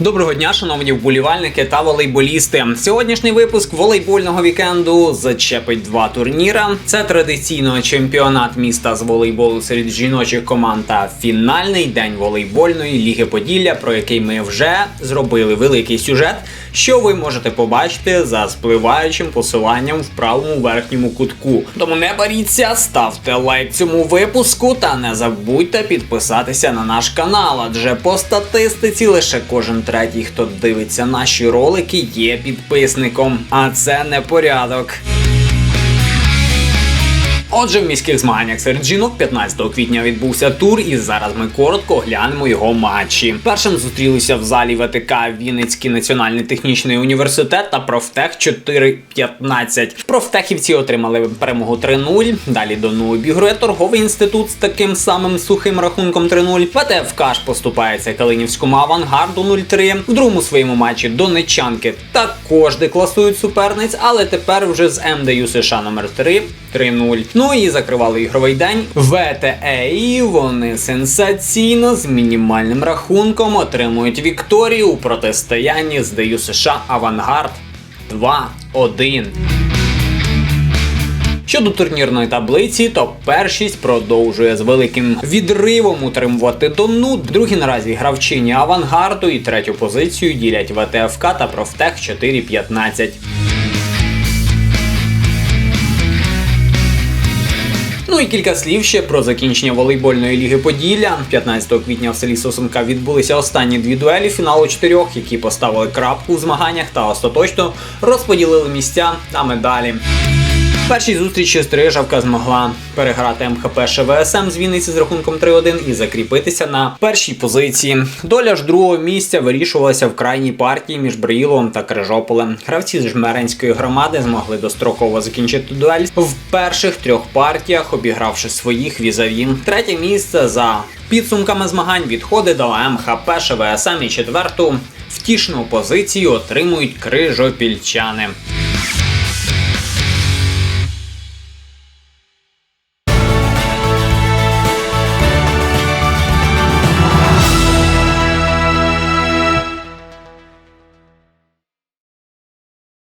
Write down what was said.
Доброго дня, шановні вболівальники та волейболісти. Сьогоднішній випуск волейбольного вікенду зачепить два турніра. Це традиційно чемпіонат міста з волейболу серед жіночих команд та фінальний день волейбольної ліги Поділля, про який ми вже зробили великий сюжет, що ви можете побачити за спливаючим посиланням в правому верхньому кутку. Тому не боріться, ставте лайк цьому випуску та не забудьте підписатися на наш канал, адже по статистиці лише кожен третій, хто дивиться наші ролики, є підписником. А це не порядок. Отже, в міських змаганнях серед жінок 15 квітня відбувся тур, і зараз ми коротко глянемо його матчі. Першим зустрілися в залі ВТК Вінницький національний технічний університет та Профтех 4.15. Профтехівці отримали перемогу 3-0. Далі до нуль обігрує торговий інститут з таким самим сухим рахунком 3-0. ВТФК ж поступається Калинівському авангарду 0-3. В другому своєму матчі донечанки також декласують суперниць, але тепер вже з МДЮ США номер 3 3-0. Ну і закривали ігровий день. ВТЕ вони сенсаційно з мінімальним рахунком отримують вікторію у протистоянні з ДЮ США Авангард 2-1. Щодо турнірної таблиці, то першість продовжує з великим відривом утримувати Дону. Другі наразі гравчині авангарду і третю позицію ділять ВТФК та Профтех 4-15. Ну і кілька слів ще про закінчення волейбольної ліги Поділля. 15 квітня в селі Сосенка відбулися останні дві дуелі фіналу чотирьох, які поставили крапку в змаганнях та остаточно розподілили місця та медалі. Першій зустрічі Стрижавка змогла переграти МХП ШВСМ з Вінниці з рахунком 3-1 і закріпитися на першій позиції. Доля ж другого місця вирішувалася в крайній партії між Бриїловим та Крижополем. Гравці з Жмеренської громади змогли достроково закінчити дуель в перших трьох партіях, обігравши своїх візаві. Третє місце за підсумками змагань відходить до МХП ШВСМ і четверту втішну позицію отримують крижопільчани.